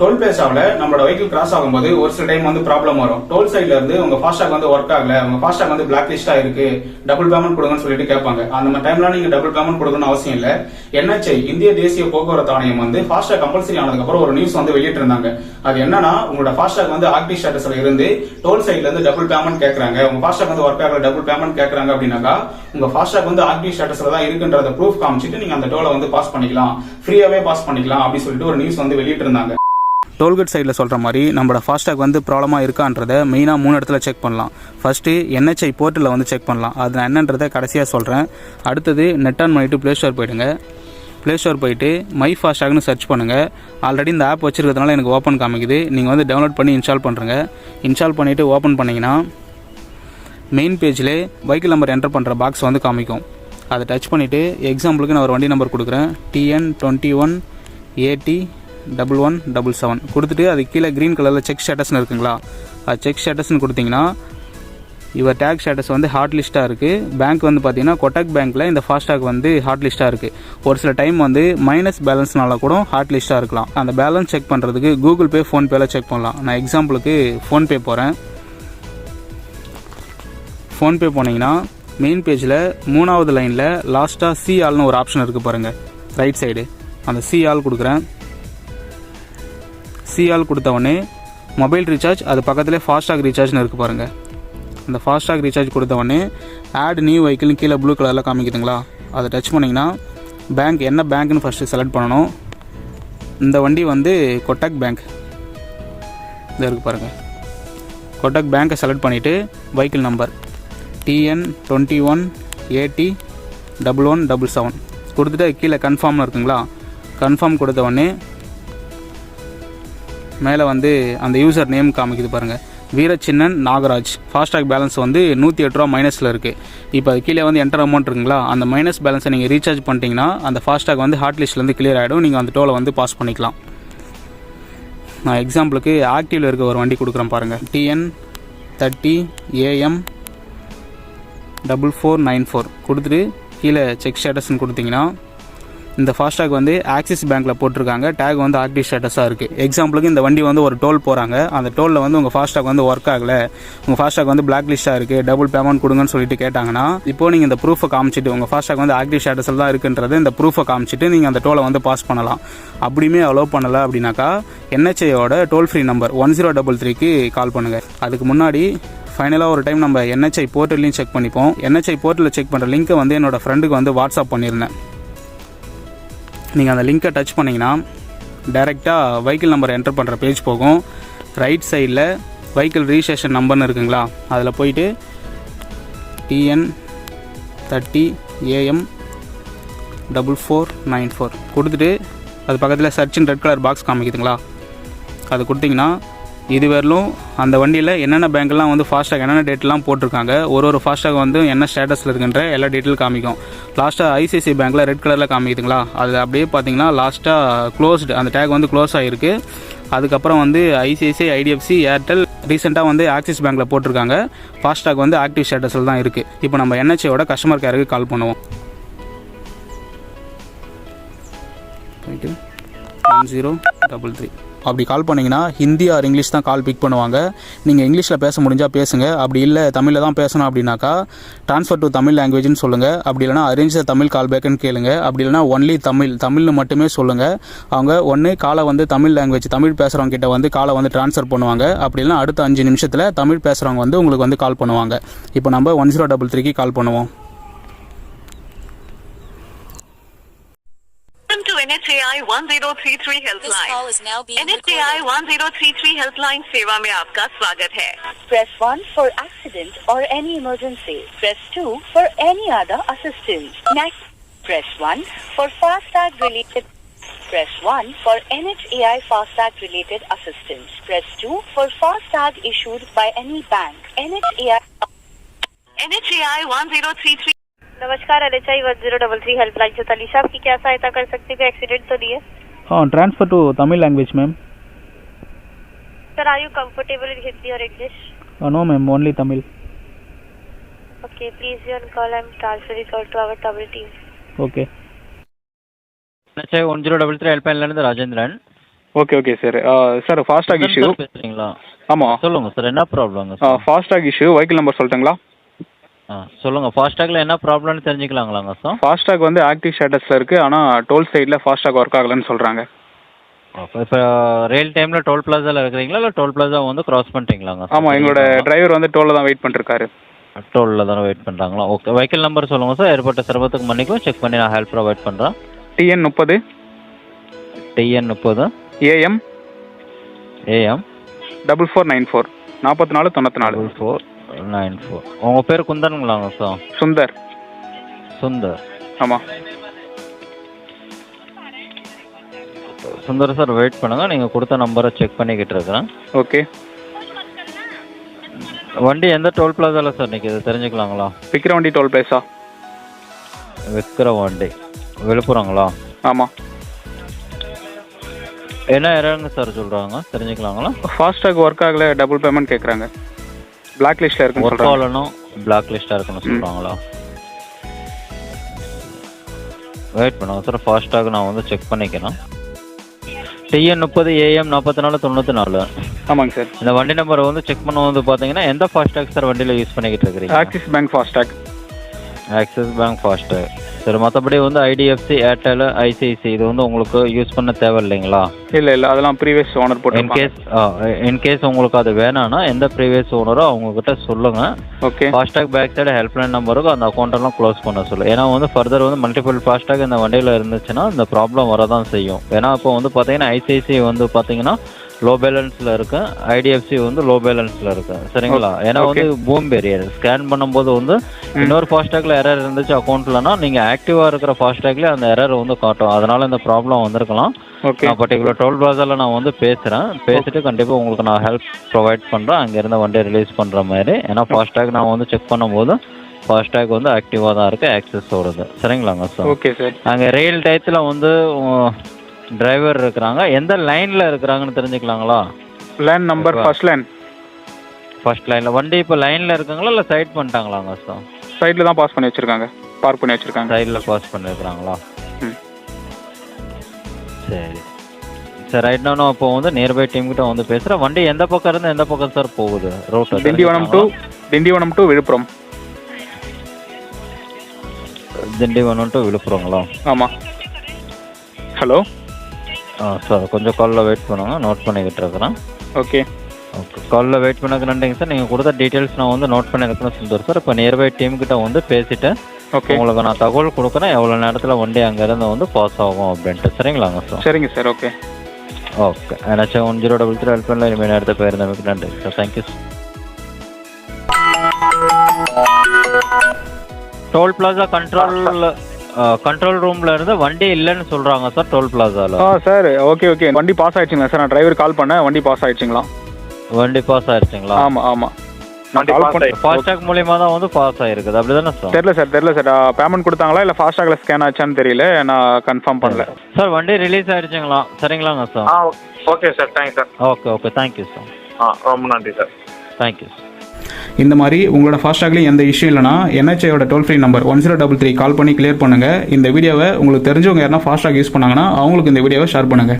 Toll பிளேஸாவில் நம்மளோட vehicle cross ஆகும்போது ஒரு சில டைம் வந்து ப்ராப்ளம் வரும். டோல் சைட்ல இருந்து உங்க ஃபாஸ்டாக் வந்து ஒர்க் ஆகல உங்க ஃபாஸ்டாக் வந்து பிளாக் லிஸ்டா இருக்கு டபுள் பேமெண்ட் கொடுங்கன்னு சொல்லிட்டு கேட்பாங்க. அந்த மாதிரி டைம்ல நீங்க டபுள் பேமெண்ட் கொடுக்கணும்னு அவசியம் இல்ல. என்ஹெச்ஐ இந்திய தேசிய போக்குவரத்து ஆணையம் வந்து ஃபாஸ்டாக் கம்பல்சரி ஆனதுக்கப்புறம் ஒரு நியூஸ் வந்து வெளியிட்டு இருந்தாங்க அது என்னன்னா உங்களோட ஃபாஸ்டாக் வந்து ஆக்டிவ் ஸ்டேட்டஸ்ல இருந்து டோல் சைட்ல இருந்து டபுள் பேமெண்ட் கேட்குறாங்க. உங்க ஃபாஸ்டாக் வந்து ஒர்க் ஆகல டபுள் பேமெண்ட் கேட்குறாங்க அப்படின்னாக்கா உங்க ஃபாஸ்டாக் வந்து ஆக்டிவ் ஸ்டேட்டஸ்ல தான் இருக்குன்றத ப்ரூஃப் காமிச்சிட்டு நீங்க அந்த டோலை வந்து பாஸ் பண்ணிக்கலாம். ஃப்ரீயாவே பாஸ் பண்ணிக்கலாம் அப்படின்னு சொல்லிட்டு ஒரு நியூஸ் வந்து வெளியிட்டு இருந்தாங்க டோல்கேட் சைடில் சொல்கிற மாதிரி நம்மளோட ஃபாஸ்டேக் வந்து ப்ராப்ளமாக இருக்கான்றதை மெயினாக மூணு இடத்துல செக் பண்ணலாம். ஃபஸ்ட்டு என்ஹெச்ஐ போர்ட்டலில் வந்து செக் பண்ணலாம். அது நான் என்னன்றதை கடைசியாக சொல்கிறேன் அடுத்தது நெட் ஆன் பண்ணிட்டு ப்ளே ஸ்டோர் போயிடுங்க. ப்ளே ஸ்டோர் போயிட்டு மை ஃபாஸ்டாக்னு சர்ச் பண்ணுங்கள் ஆல்ரெடி இந்த ஆப் வச்சுருக்கிறதுனால எனக்கு ஓப்பன் காமிக்குது. நீங்கள் வந்து டவுன்லோட் பண்ணி இன்ஸ்டால் பண்ணுறங்க இன்ஸ்டால் பண்ணிவிட்டு ஓப்பன் பண்ணிங்கன்னா மெயின் பேஜில் வெஹிக்கிள் நம்பர் என்டர் பண்ணுற பாக்ஸ் வந்து காமிக்கும். அதை டச் பண்ணிவிட்டு எக்ஸாம்பிளுக்கு நான் ஒரு வண்டி நம்பர் கொடுக்குறேன். TN twenty one AD double one double seven கொடுத்துட்டு அது கீழே க்ரீன் கலரில் செக் ஸ்டேட்டஸ்னு இருக்குங்களா? அது செக் ஸ்டேட்டஸ்னு கொடுத்தீங்கன்னா இவர் டேக் ஸ்டேட்டஸ் வந்து ஹாட் லிஸ்ட்டாக இருக்குது பேங்க் வந்து பார்த்தீங்கன்னா கொட்டக் பேங்க்கில் இந்த ஃபாஸ்டாக் வந்து ஹாட் லிஸ்ட்டாக இருக்குது ஒரு சில டைம் வந்து மைனஸ் பேலன்ஸ்னால கூட ஹாட் லிஸ்ட்டாக இருக்கலாம். அந்த பேலன்ஸ் செக் பண்ணுறதுக்கு கூகுள் பே ஃபோன்பேல செக் பண்ணலாம். நான் எக்ஸாம்பிளுக்கு ஃபோன்பே போகிறேன் ஃபோன்பே போனீங்கன்னா மெயின் பேஜில் மூணாவது லைனில் லாஸ்ட்டாக சி ஆல்னு ஒரு ஆப்ஷன் இருக்குது பாருங்கள் ரைட் சைடு அந்த சி ஆல் கொடுக்குறேன். சி ஆல் மொபைல் ரீசார்ஜ் அது பக்கத்துலேயே ஃபாஸ்டாக் ரீசார்ஜ்னு இருக்குது பாருங்கள் அந்த ஃபாஸ்டாக் ரீசார்ஜ் கொடுத்தவொடனே ஆட் நியூ வெஹிக்கிள்னு கீழே ப்ளூ கலரில் காமிக்குதுங்களா? அதை டச் பண்ணிங்கன்னா பேங்க் என்ன பேங்க்னு ஃபஸ்ட்டு செலக்ட் பண்ணணும். இந்த வண்டி வந்து கொட்டக் பேங்க் இந்த இருக்குது பாருங்கள் கொட்டக் பேங்க்கை செலக்ட் பண்ணிவிட்டு vehicle number TN twenty one AD double one double seven கொடுத்துட்டு கீழே கன்ஃபார்ம்னு இருக்குங்களா? கன்ஃபார்ம் கொடுத்த உடனே மேலே வந்து அந்த யூசர் நேம் காமிக்குது பாருங்கள் வீரச்சின்னன் நாகராஜ். ஃபாஸ்டாக் பேலன்ஸ் வந்து நூற்றி எட்டு ரூபா மைனஸில் இருக்குது இப்போ அது கீழே வந்து என்டர் அமௌண்ட் இருக்குங்களா? அந்த மைனஸ் பேலன்ஸை நீங்கள் ரீசார்ஜ் பண்ணிட்டீங்கன்னா அந்த ஃபாஸ்டாக் வந்து ஹாட் லிஸ்ட்லேருந்து கிளியர் ஆகிடும் நீங்கள் அந்த டோலை வந்து பாஸ் பண்ணிக்கலாம். நான் எக்ஸாம்பிளுக்கு ஆக்டிவில் இருக்க ஒரு வண்டி கொடுக்குறேன் பாருங்கள் TN thirty AM double four nine four கொடுத்துட்டு கீழே செக் ஸ்டேட்டஸ்ன்னு கொடுத்தீங்கன்னா இந்த ஃபாஸ்டாக் வந்து ஆக்சிஸ் பேங்க்கில் போட்டிருக்காங்க. டேக் வந்து ஆக்டிவ் ஸ்டேட்டஸாக இருக்குது எக்ஸாம்பிளுக்கு இந்த வண்டி வந்து ஒரு டோல் போகிறாங்க அந்த டோலில் வந்து உங்கள் ஃபாஸ்டாக் வந்து ஒர்க் ஆகலை. உங்கள் ஃபாஸ்டாக் வந்து பிளாக் லிஸ்ட்டாக இருக்குது டபுள் பேமெண்ட் கொடுங்கன்னு சொல்லிட்டு கேட்டாங்கன்னா இப்போ நீங்கள் இந்த ப்ரூஃபை காமிச்சிட்டு உங்கள் ஃபாஸ்டாக் வந்து ஆக்டிவ் ஸ்டேட்டஸில் தான் இருக்குன்றது இந்த ப்ரூஃபை காமிச்சிட்டு நீங்கள் அந்த டோலை வந்து பாஸ் பண்ணலாம். அப்படியுமே அலோவ் பண்ணலை அப்படின்னாக்கா என்ஹெச்ஐயோட toll free number one zero double த்ரீக்கு கால் பண்ணுங்கள் அதுக்கு முன்னாடி ஃபைனலாக ஒரு டைம் நம்ம என்ஹெச்ஐ போர்ட்டல்லையும் செக் பண்ணிப்போம். என்ஹெச்ஐ போர்ட்டலில் செக் பண்ணுற லிங்க்கை வந்து என்னோட ஃப்ரெண்டுக்கு வந்து வாட்ஸ்அப் பண்ணியிருந்தேன் நீங்கள் அந்த லிங்க்கை டச் பண்ணிங்கன்னா டைரெக்டாக வெஹிக்கிள் நம்பர் என்டர் பண்ணுற பேஜ் போகும். ரைட் சைடில் வெஹிக்கிள் ரிஜிஸ்ட்ரேஷன் நம்பர்னு இருக்குங்களா? அதில் போயிட்டு TN thirty AM double four nine four கொடுத்துட்டு அது பக்கத்தில் சர்ச்சின் ரெட் கலர் பாக்ஸ் காமிக்குதுங்களா? அது கொடுத்தீங்கன்னா இது வரலும் அந்த வண்டியில் என்னென்ன பேங்க்லாம் வந்து ஃபாஸ்டாக் என்னென்ன டேட்லாம் போட்டிருக்காங்க ஒரு ஒரு ஃபாஸ்டாக் வந்து என்ன ஸ்டேட்டஸில் இருக்குன்ற எல்லா டீட்டெயில் காமிக்கும். லாஸ்ட்டாக ஐசிஐசி பேங்க்கில் ரெட் கலரில் காமிக்குதுங்களா? அது அப்படியே பார்த்தீங்கன்னா லாஸ்ட்டாக க்ளோஸ்டு அந்த டேக் வந்து க்ளோஸ் ஆகிருக்கு அதுக்கப்புறம் வந்து ஐசிஐசிஐ ஐடிஎஃப்சி ஏர்டெல் ரீசெண்டாக வந்து ஆக்சிஸ் பேங்க்கில் போட்டிருக்காங்க. ஃபாஸ்டாக் வந்து ஆக்டிவ் ஸ்டேட்டஸில் தான் இருக்குது இப்போ நம்ம என்ஹெச்ஐயோட கஸ்டமர் கேருக்கு கால் பண்ணுவோம். ஒன் ஜீரோ டபுள் த்ரீ அப்படி கால் பண்ணிங்கன்னா ஹிந்தி ஆர் இங்கிலீஷ் தான் கால் பிக் பண்ணுவாங்க. நீங்கள் இங்கிலீஷில் பேச முடிஞ்சால் பேசுங்க. அப்படி இல்லை தமிழில் தான் பேசணும் அப்படின்னாக்கா ட்ரான்ஸ்ஃபர் டு தமிழ் லாங்குவேஜ்னு சொல்லுங்கள் அப்படி இல்லைனா அரேஞ்ச் தமிழ் கால் பேக்குன்னு கேளுங்க. அப்படி இல்லைனா ஒன்லி தமிழ் தமிழ்னு மட்டுமே சொல்லுங்கள் அவங்க ஒன்று காலை வந்து தமிழ் லாங்குவேஜ் தமிழ் பேசுகிறவங்க கிட்ட வந்து காலை வந்து ட்ரான்ஸ்ஃபர் பண்ணுவாங்க. அப்படி இல்லைனா அடுத்த அஞ்சு நிமிஷத்தில் தமிழ் பேசுகிறவங்க வந்து உங்களுக்கு வந்து கால் பண்ணுவாங்க. இப்போ நம்ம ஒன் ஜீரோ டபுள் த்ரீக்கு கால் பண்ணுவோம். NHAI 1033 This Helpline. call is now being NHAI recorded. 1033 Helpline सेवा में आपका स्वागत है Press 1 for accident or any emergency. Press 2 for any other assistance. Next, press 1 for FASTag related. Press 1 for NHAI FASTag related assistance. Press 2 for FASTag issued by any bank. NHAI NHAI 1033 नमस्कार L H I one zero double three helpline से तलीशा आपकी क्या सहायता कर सकती है accident तो नहीं है हाँ transfer to Tamil language ma'am sir are you comfortable in Hindi और English no ma'am only Tamil okay please you on call I am transfer call to our Tamil team okay NHI one zero double three ஹெல்ப்லைன்லேருந்து Rajendran okay okay sir sir FASTag Kundan issue sir பேசுறீங்களா ஆமாம் சொல்லுங்க sir என்ன ப்ராப்ளங்க sir FASTag issue vehicle number சொல்லட்டுங்களா ஆ சொல்லுங்க ஃபாஸ்டாக்ல என்ன ப்ராப்ளம்னு தெரிஞ்சுக்கலாங்களாங்க சார் ஃபாஸ்டாக் வந்து ஆக்டிவ் ஸ்டேட்டஸில் இருக்குது ஆனால் டோல் சைடில் ஃபாஸ்டாக் ஒர்க் ஆகலைன்னு சொல்கிறாங்க இப்போ ரியல் டைம்ல டோல் பிளாசால இருக்கிறீங்களா இல்லை டோல் பிளாசா வந்து கிராஸ் பண்ணிட்டீங்களாங்க ஆமாம் எங்களோட டிரைவர் வந்து டோலில் தான் வெயிட் பண்ணிருக்காரு. டோலில் தானே வெயிட் பண்ணுறாங்களா ஓகே வெஹிக்கிள் நம்பர் சொல்லுங்க சார் ஏற்பட்ட சிரமத்துக்கு மன்னிக்கும் செக் பண்ணி நான் ஹெல்ப் ப்ரொவைட் பண்ணுறேன் டிஎன் முப்பது. டிஎன் முப்பது. AM AM double four nine four நாற்பத்தி நாலு தொண்ணூற்றி நாலு. Four nine four. உங்கள் பேர் குந்தனுங்களாங்க சார் சுந்தர். சுந்தர். ஆமாம் சுந்தர் சார் வெயிட் பண்ணுங்க. நீங்கள் கொடுத்த நம்பரை செக் பண்ணிக்கிட்டு இருக்கிறேன். ஓகே. வண்டி எந்த டோல் பிளாசால சார் நிற்கிது தெரிஞ்சுக்கலாங்களா? விக்ரவண்டி டோல் பிளேஸா வண்டி. விழுப்புரங்களா? ஆமாம் என்ன எரருங்க சார் சொல்கிறாங்க தெரிஞ்சுக்கலாங்களா? ஃபாஸ்டாக் ஒர்க் ஆகல டபுள் பேமெண்ட் கேட்குறாங்க பிளாக் லிஸ்ட்டில் இருக்குன்னு ஒர்க் ஆகலனும் பிளாக் லிஸ்ட்டாக இருக்குன்னு சொல்கிறாங்களா வெயிட் பண்ணுங்க சார் ஃபாஸ்ட்டாக நான் வந்து செக் பண்ணிக்கிறேன். டிஎன் முப்பது ஏஎம் நாற்பத்தி நாலு தொண்ணூற்றி நாலு ஆமாங்க சார். இந்த வண்டி நம்பரை வந்து செக் பண்ணும்போது பார்த்தீங்கன்னா எந்த ஃபாஸ்டாக் சார் வண்டியில் யூஸ் பண்ணிக்கிட்டு இருக்கிறீங்க? Axis Bank FASTag Axis Bank FASTag சரி மற்றபடி வந்து ஐடிஎஃப்சி ஏர்டெல் ஐசிஐசி இது வந்து உங்களுக்கு யூஸ் பண்ண தேவை இல்லைங்களா? இல்லை இல்லை அதெல்லாம் ப்ரீவியஸ் ஓனர் போட்டிருப்பாங்க. இன்கேஸ் இன்கேஸ் உங்களுக்கு அது வேணாம்னா எந்த ப்ரீவியஸ் ஓனரோ அவங்கக்கிட்ட சொல்லுங்கள் okay FASTag back side helpline நம்பருக்கு அந்த அக்கௌண்ட்டெல்லாம் க்ளோஸ் பண்ண சொல்லு. ஏன்னா வந்து ஃபர்தர் வந்து மல்டிபிள் ஃபாஸ்டாக் இந்த வண்டியில் இருந்துச்சுன்னா இந்த ப்ராப்ளம் வரதான் செய்யும். ஏன்னா இப்போ வந்து பார்த்தீங்கன்னா ஐசிஐசி வந்து பார்த்தீங்கன்னா லோ பேலன்ஸில் இருக்கு ஐடிஎஃப்சி வந்து லோ பேலன்ஸில் இருக்கு சரிங்களா? ஏன்னா வந்து பூம் பேரியர் ஸ்கேன் பண்ணும்போது வந்து இன்னொரு ஃபாஸ்டாக்ல எரர் இருந்துச்சு அக்கௌண்ட்லனா நீங்கள் ஆக்டிவாக இருக்கிற ஃபாஸ்டாக்லேயே அந்த எரர் வந்து காட்டும். அதனால இந்த ப்ராப்ளம் வந்திருக்கலாம். நான் பர்டிகுலர் டோல் பிளாசாவில் நான் வந்து பேசுகிறேன் பேசிட்டு கண்டிப்பாக உங்களுக்கு நான் ஹெல்ப் ப்ரொவைட் பண்ணுறேன் அங்கேருந்து வண்டியை ரிலீஸ் பண்ணுற மாதிரி. ஏன்னா ஃபாஸ்டாக் நான் வந்து செக் பண்ணும்போது ஃபாஸ்டாக் வந்து ஆக்டிவாக தான் இருக்குது ஆக்சஸ் ஓடுது. சரிங்களாங்க சார் ஓகே சார் அங்கே ரயில் டயத்தில் வந்து டிரைவர் இருக்கிறாங்க. எந்த லைனில் இருக்கிறாங்கன்னு தெரிஞ்சுக்கலாங்களா? Lane number first lane first லைனில் வண்டி இப்போ லைனில் இருக்காங்களா இல்லை சைட் பண்ணிட்டாங்களாங்க சார் சைடில் தான் பாஸ் பண்ணி வச்சிருக்காங்க. பார்க் பண்ணி வச்சிருக்காங்க. சைடில் பாஸ் பண்ணியிருக்கிறாங்களா. சரி. சார் ரைட் நான் இப்போ வந்து நியர்பை டீம் கிட்ட வந்து பேசுகிறேன் வண்டி எந்த பக்கம் இருந்து எந்த பக்கம் சார் போகுது? Road Tindivanam to Tindivanam to Villupuram. Tindivanam to விழுப்புரங்களா? ஆமாம் ஹலோ ஆ சார் கொஞ்சம் காலில் வெயிட் பண்ணுங்க. நோட் பண்ணிக்கிட்டு இருக்கிறேன். ஓகே ஓகே காலில் வெயிட் பண்ணக்கு நன்றிங்க சார் நீங்கள் கொடுத்த டீட்டெயில்ஸ் நான் வந்து நோட் பண்ணியிருக்கேன்னு சுந்தர் சார் இப்போ நியர்பை டீம் கிட்ட வந்து பேசிட்டு ஓகே உங்களுக்கு நான் தகவல் கொடுக்குறேன். எவ்வளோ நேரத்தில் வண்டி அங்கேருந்து வந்து பாஸ் ஆகும் அப்படின்ட்டு. சரிங்களாங்க சார் சரிங்க sir okay okay ஏன்னாச்சும் one zero double three help பண்ணல இனிமேல் நேரத்தை போயிருந்தமைக்கு நன்றி sir thank you toll plaza control control ரூம்ல இருந்து வண்டி இல்லைன்னு சொல்றாங்க சார் டோல் பிளாசால ஆ சார் ஓகே ஓகே வண்டி பாஸ் ஆயிடுச்சுங்களா சார் நான் டிரைவர் கால் பண்ணேன் வண்டி பாஸ் ஆயிடுச்சுங்களா? வண்டி பாஸ் ஆயிருச்சுங்களா ஆமாம் ஆமாம் நான் கால் பண்ண ஃபாஸ்டாக் மூலியமா தான் வந்து பாஸ் ஆயிருக்குது. அப்படிதானே சார் தெரில சார் தெரில சார் பேமெண்ட் கொடுத்தாங்களா இல்லை ஃபாஸ்டாகில் ஸ்கேன் ஆச்சான்னு தெரியல. நான் கன்ஃபார்ம் பண்ணல. சார் வண்டி ரிலீஸ் ஆயிடுச்சுங்களா? சரிங்களாங்க sir ah okay sir thanks sir okay okay thank you sir ஆ ரொம்ப நன்றி சார் தேங்க்யூ சார் இந்த மாதிரி உங்களோட ஃபாஸ்டாக்லேயும் எந்த இஷ்யூ இல்லைனா என்ஹெச்ஐயோட toll free number one zero double three call பண்ணி கிளியர் பண்ணுங்கள் இந்த வீடியோவை உங்களுக்கு தெரிஞ்சவங்க யாருன்னா ஃபாஸ்டாக் யூஸ் பண்ணாங்கன்னா அவங்களுக்கு இந்த வீடியோவை ஷேர் பண்ணுங்கள்